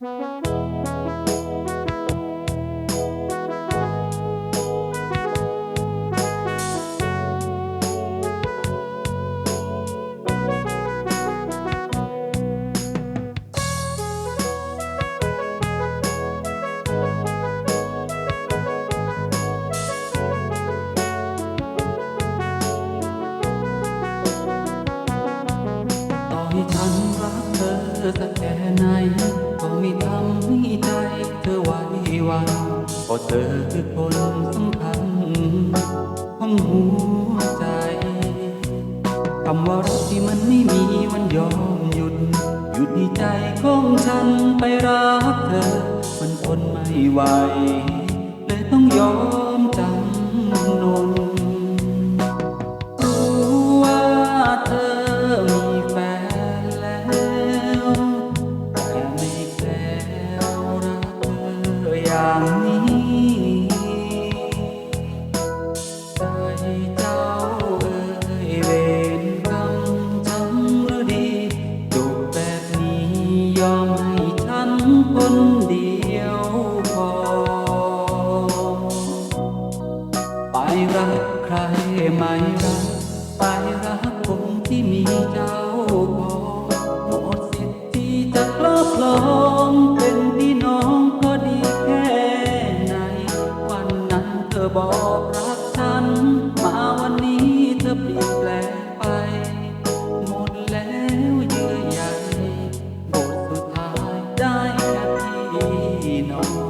ต่อให้ฉันรักเธอสักแค่ไหน เธอคือคนสำคัญของหัวใจคำว่ารักที่มันไม่มีมันยอมหยุด หยุดที่ใจของฉันไปรักเธอ มันทนไม่ไหวเลยต้องยอม ไปรักใครไมรัก ไปรักผมที่มีเจ้าพอหมดสิทธิจะครอองเป็นพี่น้องก็ดีแค่ไหน วันนั้นเธอบอกรักฉัน มาวันนี้เธอเปลี่ยนแปลง know